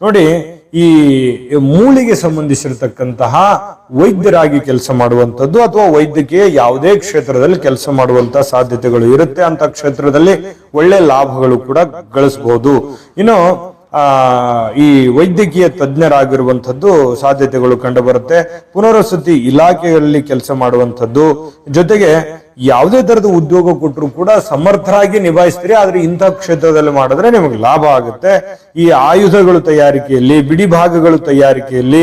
ನೋಡಿ, ಈ ಮೂಳಿಗೆ ಸಂಬಂಧಿಸಿರತಕ್ಕಂತಹ ವೈದ್ಯರಾಗಿ ಕೆಲಸ ಮಾಡುವಂಥದ್ದು ಅಥವಾ ವೈದ್ಯಕೀಯ ಯಾವುದೇ ಕ್ಷೇತ್ರದಲ್ಲಿ ಕೆಲಸ ಮಾಡುವಂತಹ ಸಾಧ್ಯತೆಗಳು ಇರುತ್ತೆ ಅಂತ ಕ್ಷೇತ್ರದಲ್ಲಿ ಒಳ್ಳೆ ಲಾಭಗಳು ಕೂಡ ಗಳಿಸಬಹುದು ಇನ್ನು, ಆ, ಈ ವೈದ್ಯಕೀಯ ತಜ್ಞರಾಗಿರುವಂಥದ್ದು ಸಾಧ್ಯತೆಗಳು ಕಂಡು ಬರುತ್ತೆ ಪುನರ್ವಸತಿ ಇಲಾಖೆಯಲ್ಲಿ ಕೆಲಸ ಮಾಡುವಂಥದ್ದು, ಜೊತೆಗೆ ಯಾವುದೇ ತರದ ಉದ್ಯೋಗ ಕೊಟ್ಟರು ಕೂಡ ಸಮರ್ಥರಾಗಿ ನಿಭಾಯಿಸ್ತೀರಿ, ಆದ್ರೆ ಇಂಥ ಕ್ಷೇತ್ರದಲ್ಲಿ ಮಾಡಿದ್ರೆ ನಿಮಗೆ ಲಾಭ ಆಗುತ್ತೆ. ಈ ಆಯುಧಗಳು ತಯಾರಿಕೆಯಲ್ಲಿ, ಬಿಡಿ ಭಾಗಗಳು ತಯಾರಿಕೆಯಲ್ಲಿ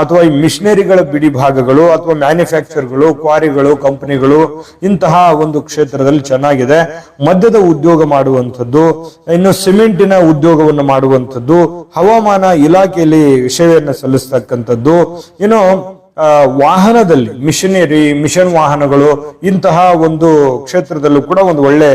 ಅಥವಾ ಈ ಮಿಷನರಿಗಳ ಬಿಡಿ ಭಾಗಗಳು, ಅಥವಾ ಮ್ಯಾನುಫ್ಯಾಕ್ಚರ್ಗಳು, ಕ್ವಾರಿಗಳು, ಕಂಪನಿಗಳು, ಇಂತಹ ಒಂದು ಕ್ಷೇತ್ರದಲ್ಲಿ ಚೆನ್ನಾಗಿದೆ. ಮದ್ಯದ ಉದ್ಯೋಗ ಮಾಡುವಂಥದ್ದು, ಇನ್ನು ಸಿಮೆಂಟಿನ ಉದ್ಯೋಗವನ್ನು ಮಾಡುವಂಥದ್ದು, ಹವಾಮಾನ ಇಲಾಖೆಯಲ್ಲಿ ವಿಷಯವನ್ನು ಸಲ್ಲಿಸ್ತಕ್ಕಂಥದ್ದು, ಇನ್ನು ವಾಹನದಲ್ಲಿ ಮಿಷನರಿ ಮಿಷನ್ ವಾಹನಗಳು, ಇಂತಹ ಒಂದು ಕ್ಷೇತ್ರದಲ್ಲೂ ಕೂಡ ಒಂದು ಒಳ್ಳೆ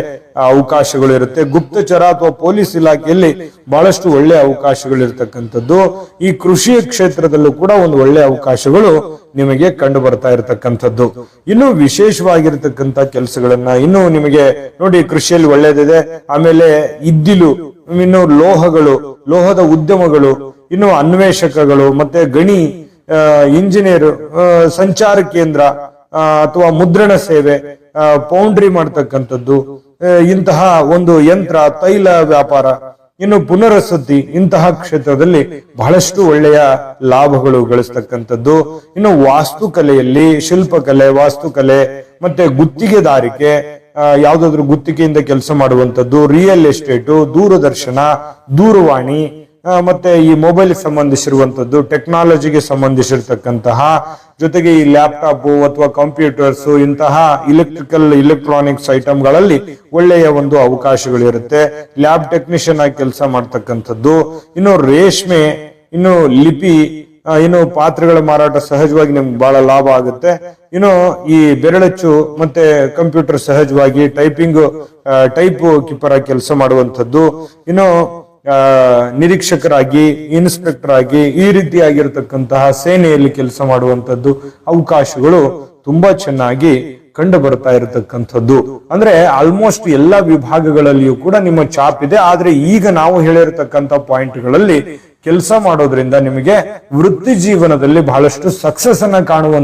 ಅವಕಾಶಗಳು ಇರುತ್ತೆ. ಗುಪ್ತಚರ ಅಥವಾ ಪೊಲೀಸ್ ಇಲಾಖೆಯಲ್ಲಿ ಬಹಳಷ್ಟು ಒಳ್ಳೆ ಅವಕಾಶಗಳು ಇರತಕ್ಕಂಥದ್ದು. ಈ ಕೃಷಿ ಕ್ಷೇತ್ರದಲ್ಲೂ ಕೂಡ ಒಂದು ಒಳ್ಳೆ ಅವಕಾಶಗಳು ನಿಮಗೆ ಕಂಡು ಬರ್ತಾ ಇರತಕ್ಕಂಥದ್ದು. ಇನ್ನು ವಿಶೇಷವಾಗಿರ್ತಕ್ಕಂಥ ಕೆಲಸಗಳನ್ನ ಇನ್ನು ನಿಮಗೆ ನೋಡಿ ಕೃಷಿಯಲ್ಲಿ ಒಳ್ಳೇದಿದೆ ಆಮೇಲೆ ಇದ್ದಿಲು, ಇನ್ನು ಲೋಹಗಳು, ಲೋಹದ ಉದ್ಯಮಗಳು, ಇನ್ನು ಅನ್ವೇಷಕಗಳು, ಮತ್ತೆ ಗಣಿ ಇಂಜಿನಿಯರ್ ಸಂಚಾರ ಕೇಂದ್ರ ಅಥವಾ ಮುದ್ರಣ ಸೇವೆ ಪೌಂಡ್ರಿ ಮಾಡ್ತಕ್ಕಂಥದ್ದು ಇಂತಹ ಒಂದು ಯಂತ್ರ, ತೈಲ ವ್ಯಾಪಾರ, ಇನ್ನು ಪುನರ್ವಸತಿ ಇಂತಹ ಕ್ಷೇತ್ರದಲ್ಲಿ ಬಹಳಷ್ಟು ಒಳ್ಳೆಯ ಲಾಭಗಳು ಗಳಿಸ್ತಕ್ಕಂಥದ್ದು. ಇನ್ನು ವಾಸ್ತುಕಲೆಯಲ್ಲಿ ಶಿಲ್ಪಕಲೆ, ವಾಸ್ತುಕಲೆ, ಮತ್ತೆ ಗುತ್ತಿಗೆದಾರಿಕೆ ಯಾವ್ದಾದ್ರು ಗುತ್ತಿಗೆಯಿಂದ ಕೆಲಸ ಮಾಡುವಂತದ್ದು ರಿಯಲ್ ಎಸ್ಟೇಟು ದೂರದರ್ಶನ, ದೂರವಾಣಿ ಮತ್ತೆ ಈ ಮೊಬೈಲ್ ಸಂಬಂಧಿಸಿರುವಂತದ್ದು ಟೆಕ್ನಾಲಜಿಗೆ ಸಂಬಂಧಿಸಿರ್ತಕ್ಕಂತಹ, ಜೊತೆಗೆ ಈ ಲ್ಯಾಪ್ಟಾಪ್ ಅಥವಾ ಕಂಪ್ಯೂಟರ್ಸ್ ಇಂತಹ ಇಲೆಕ್ಟ್ರಿಕಲ್ ಇಲೆಕ್ಟ್ರಾನಿಕ್ಸ್ ಐಟಮ್ಗಳಲ್ಲಿ ಒಳ್ಳೆಯ ಒಂದು ಅವಕಾಶಗಳಿರುತ್ತೆ. ಲ್ಯಾಬ್ ಟೆಕ್ನಿಷಿಯನ್ ಆಗಿ ಕೆಲಸ ಮಾಡ್ತಕ್ಕಂಥದ್ದು, ಇನ್ನು ರೇಷ್ಮೆ, ಇನ್ನು ಲಿಪಿ ಇನ್ನು ಪಾತ್ರೆಗಳ ಮಾರಾಟ ಸಹಜವಾಗಿ ನಿಮ್ಗೆ ಬಹಳ ಲಾಭ ಆಗುತ್ತೆ. ಇನ್ನು ಈ ಬೆರಳಚ್ಚು ಮತ್ತೆ ಕಂಪ್ಯೂಟರ್ ಸಹಜವಾಗಿ ಟೈಪಿಂಗ್ ಟೈಪ್ ಕೀಪರ್ ಆಗಿ ಕೆಲಸ ಮಾಡುವಂಥದ್ದು. ಇನ್ನು ನಿರೀಕ್ಷಕರಾಗಿ ಇನ್ಸ್ಪೆಕ್ಟರ್ ಆಗಿ ಈ ರೀತಿಯಾಗಿರತಕ್ಕಂತಹ ಸೇನೆಯಲ್ಲಿ ಕೆಲಸ ಮಾಡುವಂತದ್ದು ಅವಕಾಶಗಳು ತುಂಬಾ ಚೆನ್ನಾಗಿ ಕಂಡು ಬರ್ತಾ ಇರತಕ್ಕಂಥದ್ದು. ಅಂದ್ರೆ ಆಲ್ಮೋಸ್ಟ್ ಎಲ್ಲಾ ವಿಭಾಗಗಳಲ್ಲಿಯೂ ಕೂಡ ನಿಮ್ಮ ಚಾಪ್ ಇದೆ. ಆದ್ರೆ ಈಗ ನಾವು ಹೇಳಿರ್ತಕ್ಕಂಥ ಪಾಯಿಂಟ್ಗಳಲ್ಲಿ ಕೆಲಸ ಮಾಡೋದ್ರಿಂದ ನಿಮಗೆ ವೃತ್ತಿ ಜೀವನದಲ್ಲಿ ಬಹಳಷ್ಟು ಸಕ್ಸಸ್ ಅನ್ನ ಕಾಣುವಂತ